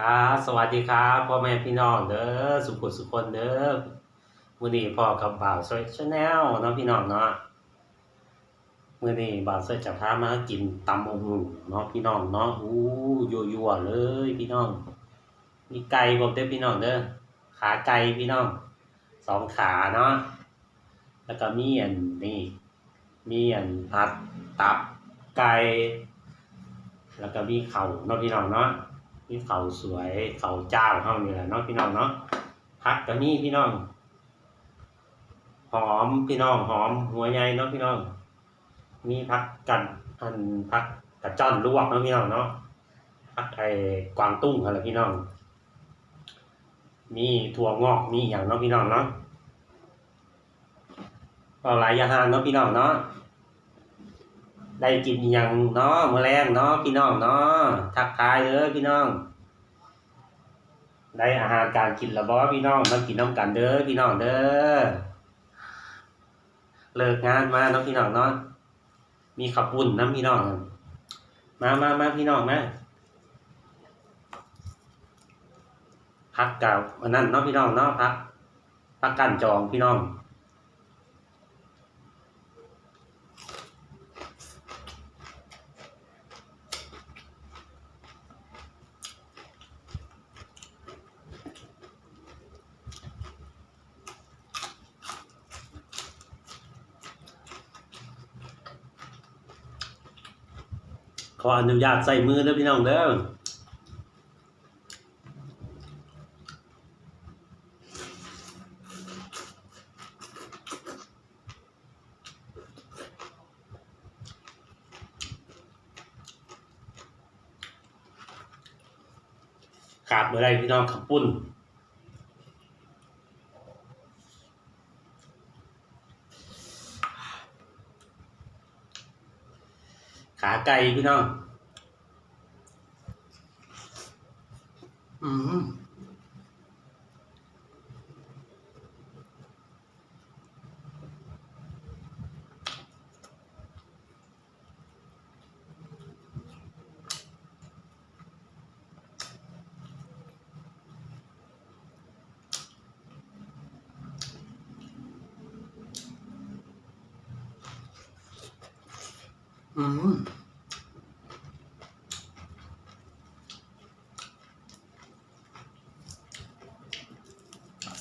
ครับสวัสดีครับพ่อแม่พี่น้องเด้อสุขุสุคนเด้อมือนี้พ่อกับบ่าวสวยชาแนลเนาะพี่น้องเนาะมือนี้บ่าวสวยจะพามากินตำองุ่นเนาะพี่น้องเนาะอู้ยัวๆเลยพี่น้อง มีไก่ผมเด้อพี่น้องเด้อขาไก่พี่น้องสองขาเนาะแล้วก็มีอันนี่มีอันผัดตับไก่แล้วก็มีเข่าเนาะพี่น้องเนาะ มีเขาสวยเขาเจ้าเฮานี่แหละเนาะพี่น้องเนาะพักก็มีพี่น้อง หอมพี่น้องหอมหัวใหญ่เนาะพี่น้อง มีพักกันอันพักกระจ้อนลวกเนาะพี่น้องเนาะพักไอ้กวางตุ้งอะไรพี่น้อง มีถั่วงอกมีอย่างเนาะพี่น้องเนาะก็หลายอย่างเนาะพี่น้องเนาะ ได้กินอหยังเนาะมื้อแรงเนาะพี่น้องเนาะทักทายเด้อพี่น้อง ได้อาหารการกินแล้วบ่พี่น้องมากินน้ำกันเด้อพี่น้องเด้อเลิกงานมาเนาะพี่น้องเนาะมีขับปุ่นน้ำพี่น้อง มามามาพี่น้องมาพักกับอันนั้นเนาะพี่น้องเนาะพักพักกันจองพี่น้อง ออนุญาตใส่มือเด้อพี่น้องเด้อขาดเมื่อไรพี่น้องขับปุ้น ไก่พี่น้อง อืมอืม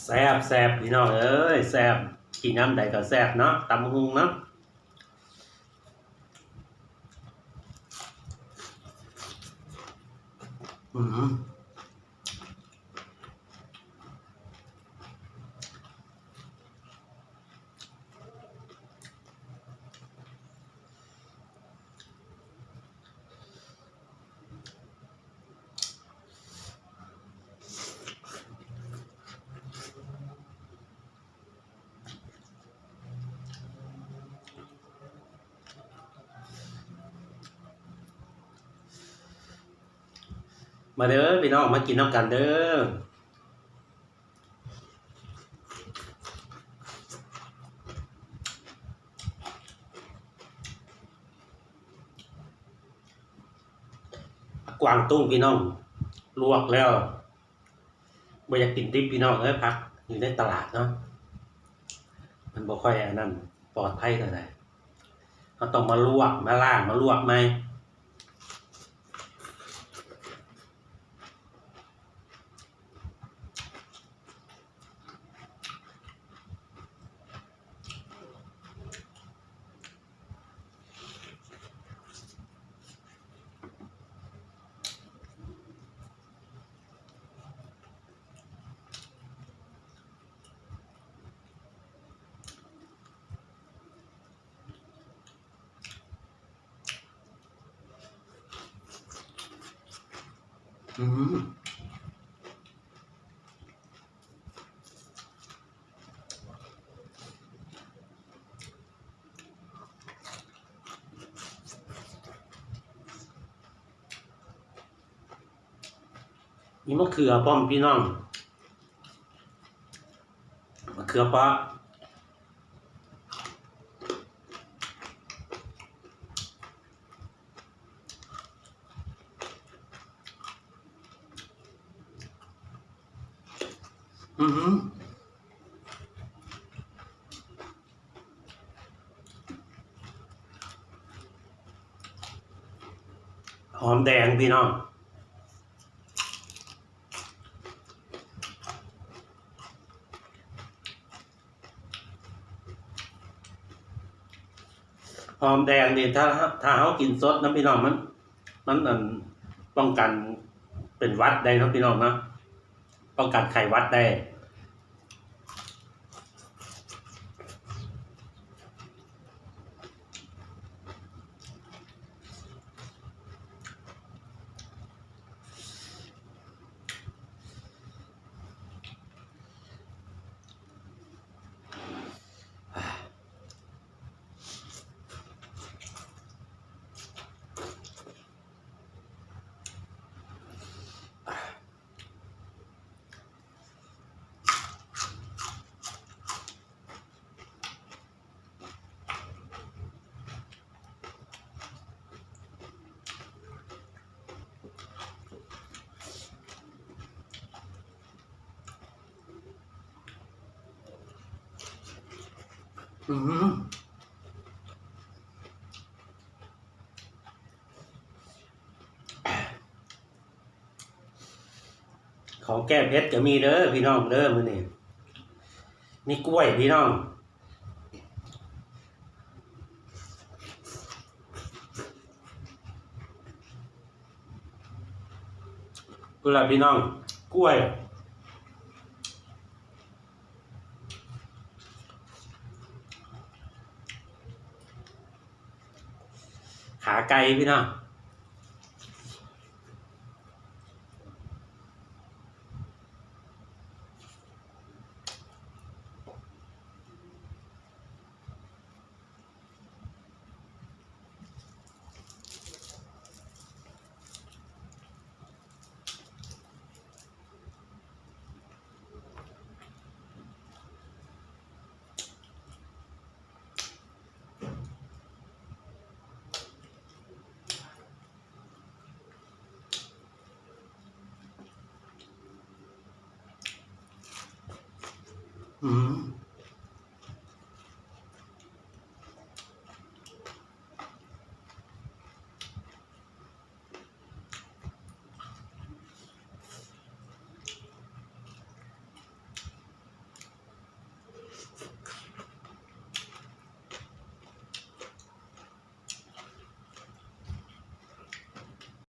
แซบแซบพี่น้องเอ้ยแซบกินน้ำใดก็แซบเนาะตำบักหุงเนาะอืม มาเด้อพี่น้องมากินน้ำกันเด้อกวางตุ้งพี่น้อง ลวกแล้วบ่อยากกินดิบพี่น้องเอ้ยพัก อยู่ในตลาดเนาะมันบ่ค่อยอันนั้นปลอดภัยเท่าไหร่เราต้องมาลวกมาล่างมาลวกไหม อืมนี่มะเขือป้อมพี่น้องมะเขือปาะ อืมหอมแดงพี่น้องหอมแดงเนี่ถ้าถ้าเขากินสดนะพี่น้องมันมันอันป้องกันเป็นวัดได้นะพี่น้องนะ ป้องกันไข้วัดได้ อืมของแก้เพชรจะมีเด้อพี่น้องเด้อมื้อนี้นี่กล้วยพี่น้องกุหลาบพี่น้อง กล้วย ไกลพี่น้อง อืม